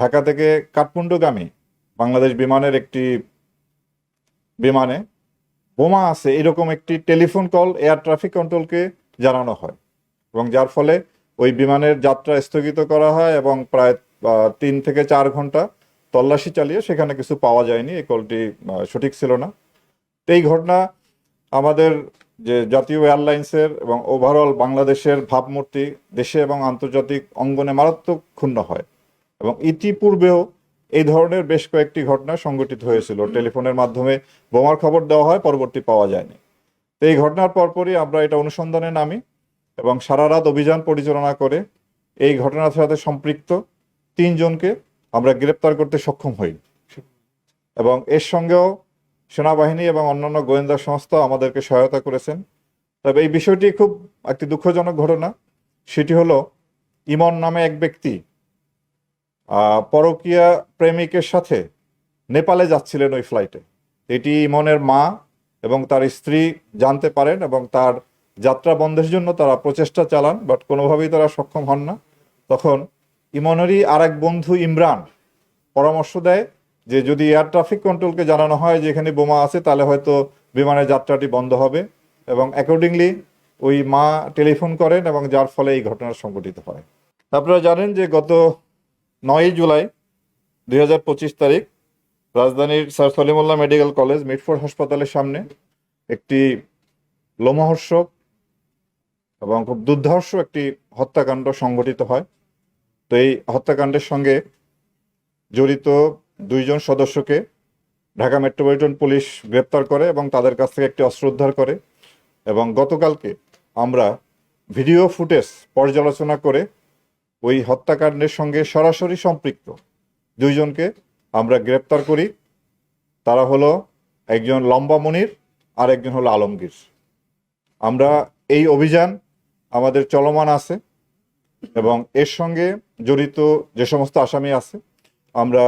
ঢাকা থেকে কাঠমান্ডুগামী বাংলাদেশ বিমানের একটি বিমানে বোমা আছে, এরকম একটি টেলিফোন কল এয়ার ট্রাফিক কন্ট্রোলকে জানানো হয় এবং যার ফলে ওই বিমানের যাত্রা স্থগিত করা হয় এবং প্রায় তিন থেকে চার ঘণ্টা তল্লাশি চালিয়ে সেখানে কিছু পাওয়া যায়নি, এই কলটি সঠিক ছিল না। এই ঘটনা আমাদের যে জাতীয় এয়ারলাইন্সের এবং ওভারঅল বাংলাদেশের ভাবমূর্তি, দেশে এবং আন্তর্জাতিক অঙ্গনে মারাত্মক ক্ষুণ্ণ হয়। এবং ইতিপূর্বেও এই ধরনের বেশ কয়েকটি ঘটনা সংঘটিত হয়েছিল। টেলিফোনের মাধ্যমে বোমার খবর দেওয়া হয় পরবর্তী পাওয়া যায়নি। তো এই ঘটনার পরপরই আমরা এটা অনুসন্ধানে নামি এবং সারা রাত অভিযান পরিচালনা করে এই ঘটনার সাথে সম্পৃক্ত তিনজনকে আমরা গ্রেপ্তার করতে সক্ষম হই। এবং এর সঙ্গেও সেনাবাহিনী এবং অন্যান্য গোয়েন্দা সংস্থা আমাদেরকে সহায়তা করেছেন। তবে এই বিষয়টি খুব একটি দুঃখজনক ঘটনা। সেটি হলো ইমন নামে এক ব্যক্তি পরকীয়া প্রেমিকের সাথে নেপালে যাচ্ছিলেন ওই ফ্লাইটে এটি ইমনের মা এবং তার স্ত্রী জানতে পারেন এবং তার যাত্রা বন্ধের জন্য তারা প্রচেষ্টা চালান বাট কোনোভাবেই তারা সক্ষম হন না। তখন ইমনেরই আর এক বন্ধু ইমরান পরামর্শ দেয় যে, যদি এয়ার ট্রাফিক কন্ট্রোলকে জানানো হয় যে, এখানে বোমা আছে, তাহলে হয়তো বিমানের যাত্রাটি বন্ধ হবে। এবং অ্যাকর্ডিংলি ওই মা টেলিফোন করেন এবং যার ফলে এই ঘটনা সংঘটিত হয়। আপনারা জানেন যে, গত নয়ই জুলাই দুই হাজার পঁচিশ তারিখ রাজধানীর sir Salimullah medical college Mitford হাসপাতালের সামনে একটি লোমহর্ষক এবং খুব দুর্ধর্ষ একটি হত্যাকাণ্ড সংঘটিত হয়। তো এই হত্যাকাণ্ডের সঙ্গে জড়িত দুইজন সদস্যকে ঢাকা মেট্রোপলিটন পুলিশ গ্রেপ্তার করে এবং তাদের কাছ থেকে একটি অস্ত্র উদ্ধার করে এবং গতকালকে আমরা ভিডিও ফুটেজ পর্যালোচনা করে ওই হত্যাকাণ্ডের সঙ্গে সরাসরি সম্পৃক্ত। দুইজনকে আমরা গ্রেপ্তার করি। তারা হলো একজন লম্বা মনির আর একজন হলো আলমগীর। আমরা এই অভিযান আমাদের চলমান আছে এবং এর সঙ্গে জড়িত যে সমস্ত আসামি আছে, আমরা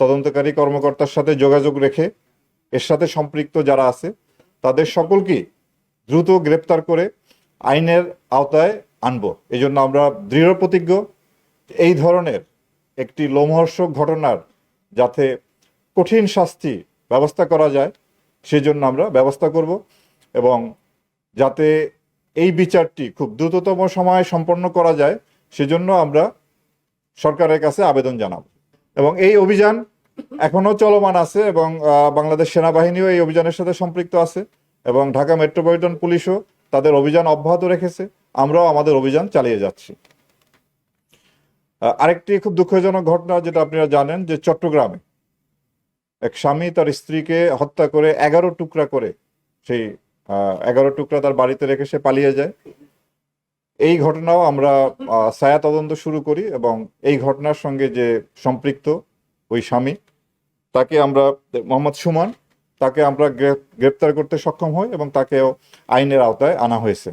তদন্তকারী কর্মকর্তার সাথে যোগাযোগ রেখে এর সাথে সম্পৃক্ত যারা আছে, তাদের সকলকেই দ্রুত গ্রেপ্তার করে আইনের আওতায় আনব। এই জন্য আমরা দৃঢ় প্রতিজ্ঞ এই ধরনের একটি লোমহর্ষক ঘটনার যাতে কঠিন শাস্তি ব্যবস্থা করা যায়, সেজন্য আমরা ব্যবস্থা করব এবং যাতে এই বিচারটি খুব দ্রুততম সময়ে সম্পন্ন করা যায়, সেজন্য আমরা সরকারের কাছে আবেদন জানাব। এবং এই অভিযান এখনও চলমান আছে এবং বাংলাদেশ সেনাবাহিনীও এই অভিযানের সাথে সম্পৃক্ত আছে এবং ঢাকা মেট্রোপলিটন পুলিশও তাদের অভিযান অব্যাহত রেখেছে। আমরাও আমাদের অভিযান চালিয়ে যাচ্ছি। আরেকটি খুব দুঃখজনক ঘটনা যেটা আপনারা জানেন যে চট্টগ্রামে এক স্বামী তার স্ত্রীকে হত্যা করে এগারো টুকরা করে সেই এগারো টুকরা তার বাড়িতে রেখে সে পালিয়ে যায়। এই ঘটনাও আমরা ছায়া তদন্ত শুরু করি এবং এই ঘটনার সঙ্গে যে সম্পৃক্ত ওই স্বামী, তাকে আমরা, মোহাম্মদ সুমন, তাকে আমরা গ্রে- গ্রেপ্তার করতে সক্ষম হই এবং তাকেও আইনের আওতায় আনা হয়েছে।